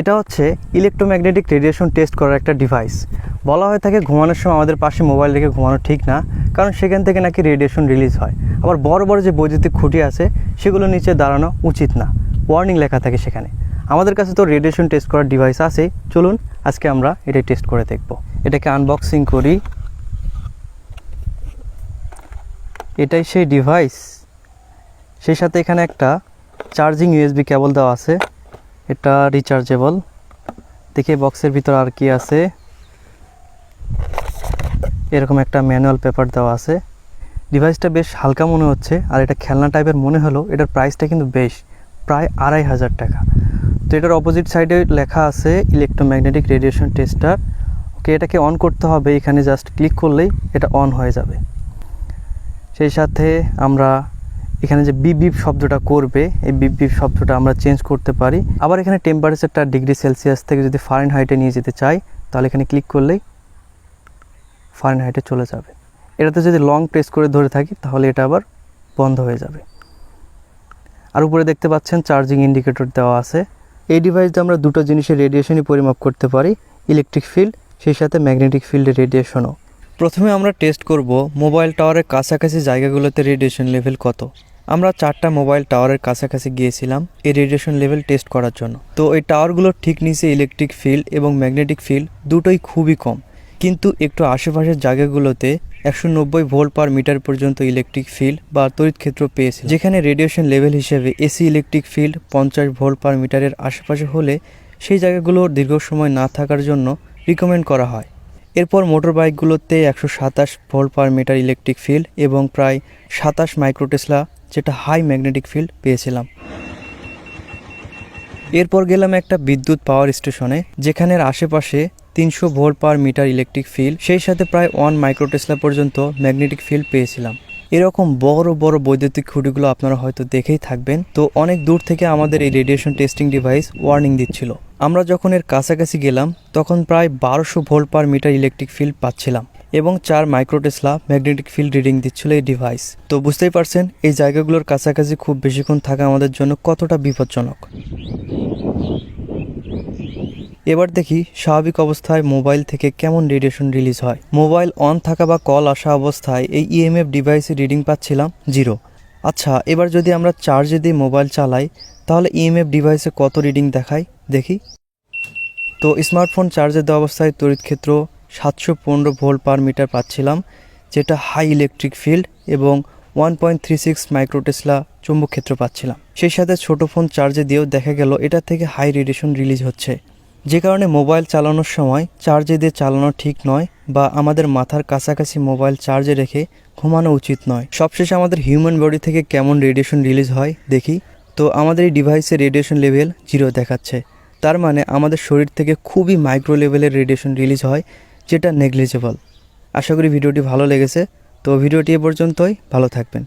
এটা হচ্ছে electromagnetic radiation test করার একটা ডিভাইস বলা হয়ে থাকে ঘুমানোর সময় আমাদের পাশে মোবাইল রেখে ঘুমানো ঠিক না, কারণ সেখান থেকে নাকি রেডিয়েশন রিলিজ হয়। আবার বড় বড় যে বৈদ্যুতিক খুঁটি আছে, সেগুলো নিচে দাঁড়ানো উচিত না। ওয়ার্নিং লেখা থাকে সেখানে। আমাদের কাছে তো রেডিয়েশন টেস্ট করার ডিভাইস আছে। চলুন আজকে আমরা এটা টেস্ট করে দেখব। এটাকে আনবক্সিং করি। এটাই সেই ডিভাইস সেই সাথে এখানে একটা চার্জিং ইউএসবি কেবল দেওয়া আছে। এটা রিচার্জেবল দেখি বক্সের ভিতর আর কি আছে। এরকম একটা ম্যানুয়াল পেপার দেওয়া আছে। ডিভাইসটা বেশ হালকা মনে হচ্ছে, আর এটা খেলনা টাইপের মনে হলো এটার প্রাইসটা কিন্তু বেশ, প্রায় আড়াই হাজার টাকা। তো এটার অপোজিট সাইডে লেখা আছে ইলেকট্রোম্যাগনেটিক রেডিয়েশন টেস্টার ওকে এটাকে অন করতে হবে, এখানে জাস্ট ক্লিক করলেই এটা অন হয়ে যাবে। সেই সাথে আমরা এখানে যে বিপ বিপ শব্দটা করবে, এই বিপ বিপ শব্দটা আমরা চেঞ্জ করতে পারি। আবার এখানে টেম্পারেচারটা ডিগ্রি সেলসিয়াস থেকে যদি ফারেন হাইটে নিয়ে যেতে চাই, তাহলে এখানে ক্লিক করলেই ফারেন হাইটে চলে যাবে। এটাতে যদি লং প্রেস করে ধরে থাকি, তাহলে এটা আবার বন্ধ হয়ে যাবে। আর উপরে দেখতে পাচ্ছেন চার্জিং ইন্ডিকেটর দেওয়া আছে। এই ডিভাইস দিয়ে আমরা দুটো জিনিসের রেডিয়েশনই পরিমাপ করতে পারি ইলেকট্রিক ফিল্ড সেই সাথে ম্যাগনেটিক ফিল্ডের রেডিয়েশনও প্রথমে আমরা টেস্ট করব মোবাইল টাওয়ারের কাছাকাছি জায়গাগুলোতে রেডিয়েশন লেভেল কত। আমরা চারটা মোবাইল টাওয়ারের কাছাকাছি গিয়েছিলাম এই রেডিয়েশন লেভেল টেস্ট করার জন্য। তো এই টাওয়ারগুলোর ঠিক নিচে ইলেকট্রিক ফিল্ড এবং ম্যাগনেটিক ফিল্ড দুটোই খুবই কম। কিন্তু একটু আশেপাশের জায়গাগুলোতে একশো নব্বই ভোল্ট পার মিটার পর্যন্ত ইলেকট্রিক ফিল্ড বা তড়িৎ ক্ষেত্র পেয়েছে যেখানে রেডিয়েশন লেভেল হিসেবে এসি ইলেকট্রিক ফিল্ড পঞ্চাশ ভোল্ট পার মিটারের আশেপাশে হলে সেই জায়গাগুলো দীর্ঘ সময় না থাকার জন্য রিকমেন্ড করা হয়। এরপর মোটর বাইকগুলোতে একশো সাতাশ volt per metre electric field এবং প্রায় সাতাশ মাইক্রোটেসলা, যেটা হাই ম্যাগনেটিক ফিল্ড, পেয়েছিলাম। এরপর গেলাম একটা বিদ্যুৎ পাওয়ার স্টেশনে যেখানের আশেপাশে তিনশো volt per metre electric field, সেই সাথে প্রায় ওয়ান মাইক্রোটেসলা পর্যন্ত ম্যাগনেটিক ফিল্ড পেয়েছিলাম। এরকম বড় বড় বৈদ্যুতিক খুঁটিগুলো আপনারা হয়তো দেখেই থাকবেন। তো অনেক দূর থেকে আমাদের এই রেডিয়েশন টেস্টিং ডিভাইস ওয়ার্নিং দিচ্ছিল। আমরা যখন এর কাছাকাছি গেলাম, তখন প্রায় বারোশো volt per metre electric field পাচ্ছিলাম এবং চার মাইক্রোটেসলা ম্যাগনেটিক ফিল্ড রিডিং দিচ্ছিল এই ডিভাইস তো বুঝতেই পারছেন, এই জায়গাগুলোর কাছাকাছি খুব বেশিক্ষণ থাকা আমাদের জন্য কতটা বিপজ্জনক। এবার দেখি স্বাভাবিক অবস্থায় মোবাইল থেকে কেমন রেডিয়েশন রিলিজ হয়। মোবাইল অন থাকা বা কল আসা অবস্থায় এই E ইএমএফ ডিভাইসে রিডিং পাচ্ছিলাম জিরো আচ্ছা এবার যদি আমরা চার্জে দিয়ে মোবাইল চালাই, তাহলে ইএমএফ ডিভাইসে কত রিডিং দেখায়? দেখি। তো স্মার্টফোন চার্জে দেওয়া অবস্থায় তড়িৎ ক্ষেত্র সাতশো পনেরো ভোল্ট পার মিটার পাচ্ছিলাম, যেটা হাই ইলেকট্রিক ফিল্ড এবং one point three six microtesla চুম্বক ক্ষেত্র পাচ্ছিলাম। সেই সাথে ছোট ফোন চার্জে দিয়েও দেখা গেল এটা থেকে হাই রেডিয়েশন রিলিজ হচ্ছে। যে কারণে মোবাইল চালানোর সময় চার্জে দিয়ে চালানো ঠিক নয় বা আমাদের মাথার কাছাকাছি মোবাইল চার্জে রেখে ঘুমানো উচিত নয়। সবশেষে আমাদের হিউম্যান বডি থেকে কেমন রেডিয়েশন রিলিজ হয় দেখি। তো আমাদের এই ডিভাইসের রেডিয়েশন লেভেল জিরো দেখাচ্ছে। তার মানে আমাদের শরীর থেকে খুবই মাইক্রো লেভেলের রেডিয়েশন রিলিজ হয়, যেটা নেগলিজেবল আশা করি ভিডিওটি ভালো লেগেছে, তো ভিডিওটি এ পর্যন্তই, ভালো থাকবেন।